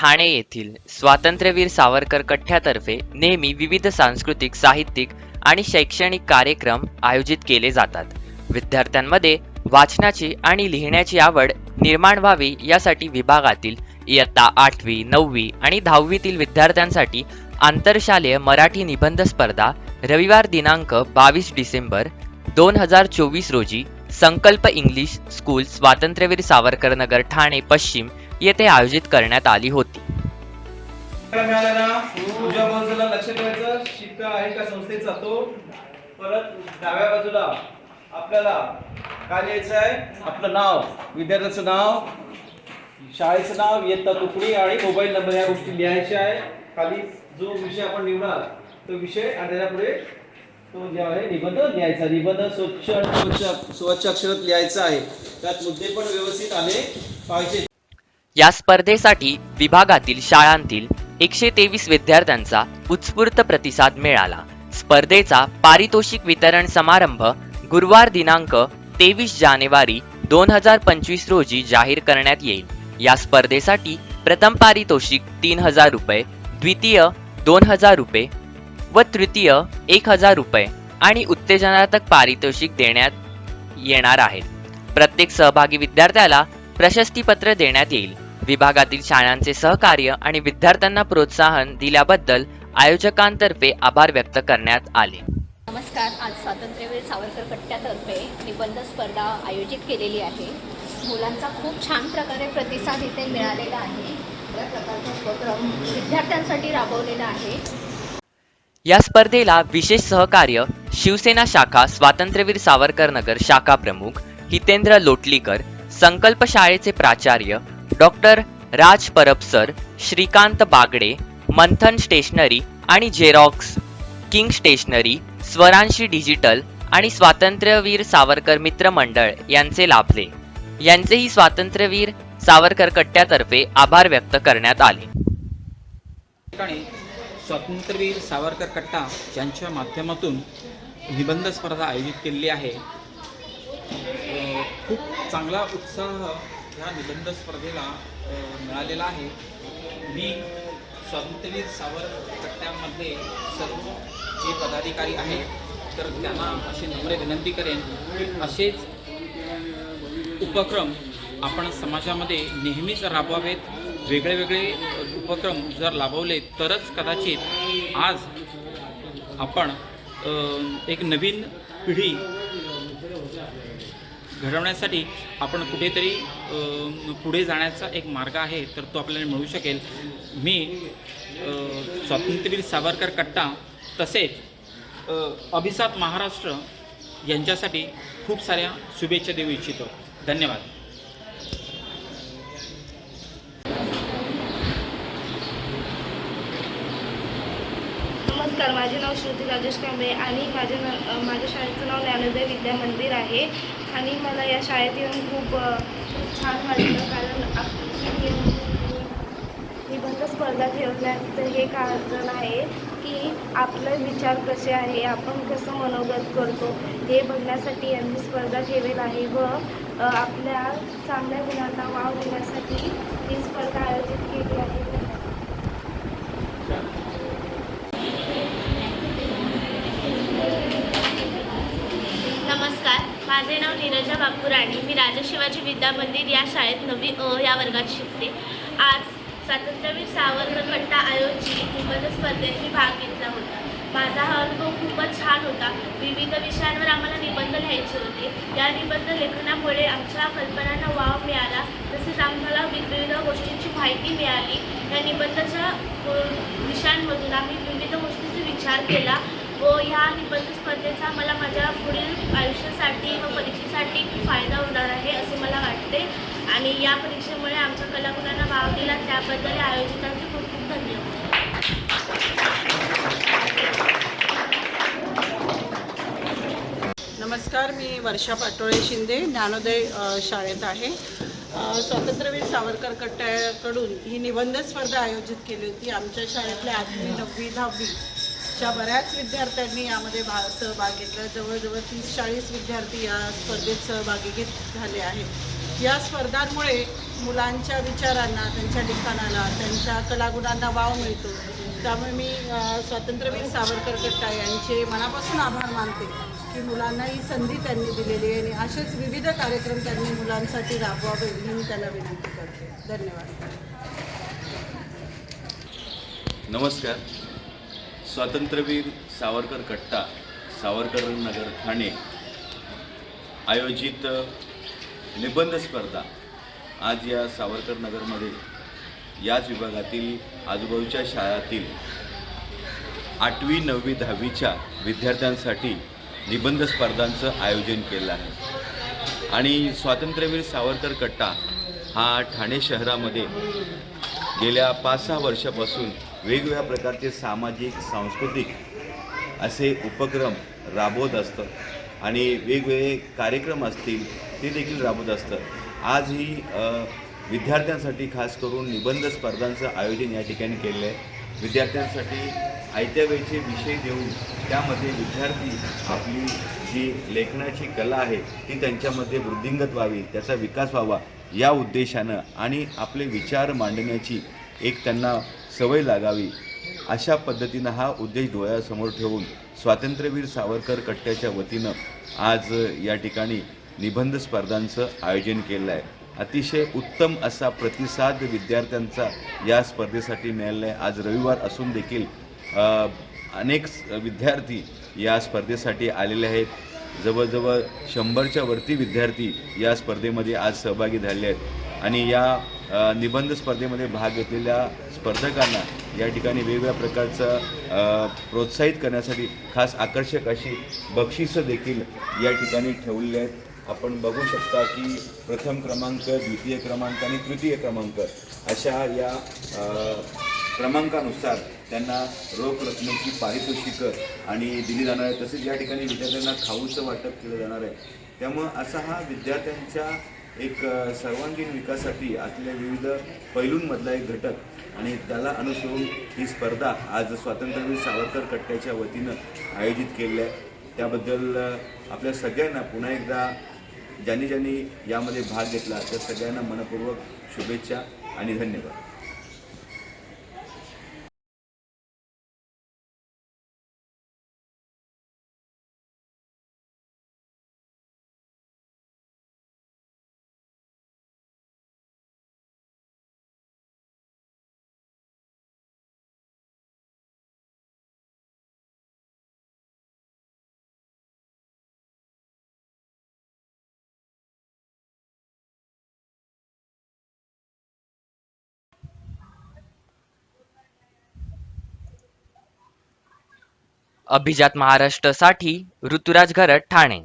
ठाणे येथील स्वातंत्र्यवीर सावरकर कठ्ठ्यातर्फे नेहमी विविध सांस्कृतिक साहित्यिक आणि शैक्षणिक कार्यक्रम आयोजित केले जातात. विद्यार्थ्यांमध्ये वाचनाची आणि लिहिण्याची आवड निर्माण व्हावी यासाठी विभागातील इयत्ता आठवी नववी आणि दहावीतील विद्यार्थ्यांसाठी आंतरशालेय मराठी निबंध स्पर्धा रविवार दिनांक बावीस डिसेंबर दोन हजार चोवीस रोजी संकल्प इंग्लिश स्कूल स्वातंत्र्यवीर सावरकर नगर ठाणे पश्चिम येथे आयोजित करण्यात आली होती. परत डाव्या बाजूला आपल्याला काय लिहायचं आहे? आपलं नाव विद्यार्थ्याचं नाव शाळेचं नाव इयत्ता तुकडी आणि मोबाईल नंबर या गोष्टी लिहायच्या आहे. खाली जो विषय आपण निवडाल तो विषय आणि त्याच्या पुढे तो जे आहे निबंध लिहायचा. निबंध स्वच्छ स्वच्छ अक्षरात लिहायचा आहे. त्यात मुद्दे पण व्यवस्थित आले पाहिजे. या स्पर्धेसाठी विभागातील शाळांतील एकशे तेवीस विद्यार्थ्यांचा उत्स्फूर्त प्रतिसाद मिळाला. स्पर्धेचा पारितोषिक वितरण समारंभ गुरुवार दिनांक तेवीस जानेवारी दोन हजार पंचवीस रोजी जाहीर करण्यात येईल. या स्पर्धेसाठी प्रथम पारितोषिक तीन हजार रुपये द्वितीय दोन हजार रुपये व तृतीय एक हजार रुपये आणि उत्तेजनात्मक पारितोषिक देण्यात येणार आहे. प्रत्येक सहभागी विद्यार्थ्याला प्रशस्तीपत्र देण्यात येईल. विभागातील शाळांचे सहकार्य आणि विद्यार्थ्यांना प्रोत्साहन दिल्याबद्दल आयोजकांतर्फे आभार व्यक्त करण्यात आले. नमस्कार. आज स्वातंत्र्यवीर सावरकर कट्ट्यातर्फे निबंध स्पर्धा आयोजित केलेली आहे. मुलांचा खूप छान प्रकारे प्रतिसाद इथे मिळालेला आहे. या प्रकारचा उपक्रम विद्यार्थ्यांसाठी राबवलेला आहे. या स्पर्धेला विशेष सहकार्य शिवसेना शाखा स्वातंत्र्यवीर सावरकर नगर शाखा प्रमुख हितेंद्र लोटलीकर संकल्प शाळेचे प्राचार्य doctor Raj Parab sir Shrikant Bagade Manthan stationery आणि जेरॉक्स किंग स्टेशनरी स्वरांशी डिजिटल आणि स्वातंत्र्यवीर सावरकर मित्र मंडळ यांचे लाभले. यांचेही स्वातंत्र्यवीर सावरकर कट्ट्यातर्फे आभार व्यक्त करण्यात आले. स्वातंत्र्यवीर सावरकर कट्टा यांच्या माध्यमातून निबंध स्पर्धा आयोजित केलेली आहे. खूप चांगला उत्साह ह्या निबंध स्पर्धेला मिळालेला आहे. मी स्वातंत्र्यवीर सावरकर कट्ट्यामध्ये सर्व जे पदाधिकारी आहेत तर त्यांना अशी नम्र विनंती करेन की असेच उपक्रम आपण समाजामध्ये नेहमीच राबवावेत. वेगळे वेगळे उपक्रम जर राबवले तरच कदाचित आज आपण एक नवीन पिढी घडवण्यासाठी आपण कुठेतरी पुढे जाण्याचा एक मार्ग आहे तर तो आपल्याला मिळू शकेल. मी स्वातंत्र्यवीर सावरकर कट्टा तसेच अभिसात महाराष्ट्र यांच्यासाठी खूप साऱ्या शुभेच्छा देऊ इच्छितो. धन्यवाद. नमस्कार माझे नाव श्रुती राजेश कांबळे आणि माझे न माझ्या शाळेचं नाव ज्ञानोदय विद्या मंदिर आहे आणि मला या शाळेत येऊन खूप छान वाटलं कारण आपली निबंध स्पर्धा ठेवण्याचं हे कारण आहे की आपले विचार कसे आहे आपण कसं मनोगत करतो हे बघण्यासाठी यांनी स्पर्धा ठेवेल आहे व आपल्या चांगल्या गुणांना वाव देण्यासाठी ही स्पर्धा आयोजित केली आहे धन्यवाद नमस्कार माझे नाव नीरजा बापूराणी. मी राजशिवाजी विद्या मंदिर या शाळेत नवी अ या वर्गात शिकते. आज स्वातंत्र्यवीर सावरकर कट्टा आयोजित निबंध स्पर्धेत मी भाग घेतला होता. माझा हा अनुभव खूपच छान होता. विविध विषयांवर आम्हाला निबंध लिहायचे होते. या निबंध लेखनामुळे आमच्या कल्पनांना वाव मिळाला. तसेच आम्हाला विविध गोष्टींची माहिती मिळाली. या निबंधाच्या विषयांमधून आम्ही विविध गोष्टींचा विचार केला व ह्या निबंध स्पर्धेचा मला माझ्या आयुष्यासाठी व परीक्षेसाठी फायदा होणार आहे असे मला वाटते. आणि या परीक्षेमुळे आमच्या कलागुणांना वाव दिला. त्याबद्दल आयोजितांचे खूप खूप धन्यवाद. नमस्कार मी वर्षा पाटोळे शिंदे ज्ञानोदय शाळेत आहे. स्वातंत्र्यवीर सावरकर कट्ट्याकडून ही निबंध स्पर्धा आयोजित केली होती. आमच्या शाळेतल्या आठवी नववी दहावी दहावीच्या बऱ्याच विद्यार्थ्यांनी यामध्ये भा सहभाग घेतला. जवळजवळ तीस चाळीस विद्यार्थी या स्पर्धेत सहभागी घेत झाले आहेत. या स्पर्धांमुळे मुलांच्या विचारांना त्यांच्या लिखाणाला त्यांच्या कलागुणांना वाव मिळतो. त्यामुळे मी स्वातंत्र्यवीर सावरकर कट्टा यांचे मनापासून आभार मानते की मुलांना ही संधी त्यांनी दिलेली आहे आणि असेच विविध कार्यक्रम त्यांनी मुलांसाठी राबवावे ही मी त्यांना विनंती करते. धन्यवाद. नमस्कार. स्वातंत्र्यवीर सावरकर कट्टा सावरकर नगर ठाणे आयोजित निबंध स्पर्धा आज या सावरकर नगरमध्ये याच विभागातील आजूबाजूच्या शाळातील आठवी नववी दहावीच्या विद्यार्थ्यांसाठी निबंध स्पर्धांचं आयोजन केलं आहे. आणि स्वातंत्र्यवीर सावरकर कट्टा हा ठाणे शहरामध्ये गेल्या पाच सहा वर्षापासून वेगवेगळ्या प्रकारचे सामाजिक सांस्कृतिक असे उपक्रम राबवत असतं. आणि वेगवेगळे कार्यक्रम असतील ते देखील राबवत असतं. आज ही विद्यार्थ्यांसाठी खास करून निबंध स्पर्धांचं आयोजन या ठिकाणी केलेलं आहे. विद्यार्थ्यांसाठी आयत्या वेळचे विषय देऊन त्यामध्ये विद्यार्थी आपली जी लेखनाची कला आहे ती त्यांच्यामध्ये वृद्धिंगत व्हावी त्याचा विकास व्हावा या उद्देशानं आणि आपले विचार मांडण्याची एक त्यांना सवय लागावी अशा पद्धतीनं हा उद्देश डोळ्यासमोर ठेवून स्वातंत्र्यवीर सावरकर कट्ट्याच्या वतीनं आज या ठिकाणी निबंध स्पर्धांचं आयोजन केलं आहे. अतिशय उत्तम असा प्रतिसाद विद्यार्थ्यांचा या स्पर्धेसाठी मिळाला आहे. आज रविवार असून देखील अनेक विद्यार्थी या स्पर्धेसाठी आलेले आहेत. जवळजवळ शंभरच्या वरती विद्यार्थी या स्पर्धेमध्ये आज सहभागी झाले आहेत. आणि या निबंध स्पर्धेमध्ये भाग घेतलेल्या स्पर्धकांना या ठिकाणी वेगवेगळ्या प्रकारचं प्रोत्साहित करण्यासाठी खास आकर्षक अशी बक्षिसं देखील या ठिकाणी ठेवलेली आहेत. आपण बघू शकता की प्रथम क्रमांक द्वितीय क्रमांक आणि तृतीय क्रमांक अशा या क्रमांकानुसार त्यांना रोख रकमेची पारितोषिकं आणि दिली जाणार आहे तसेच या ठिकाणी विद्यार्थ्यांना खाऊचं वाटप केलं जाणार आहे. त्यामुळं असा हा विद्यार्थ्यांच्या एक सर्वांगीण विकासासाठी असलेल्या विविध पैलूंमधला एक घटक आणि त्याला अनुसरून ही स्पर्धा आज स्वातंत्र्यवीर सावरकर कट्ट्याच्या वतीनं आयोजित केली आहे. त्याबद्दल आपल्या सगळ्यांना पुन्हा एकदा ज्यांनी ज्यांनी यामध्ये भाग घेतला त्या सगळ्यांना मनपूर्वक शुभेच्छा आणि धन्यवाद. अभिजात महाराष्ट्रसाठी ऋतुराज घरत ठाणे.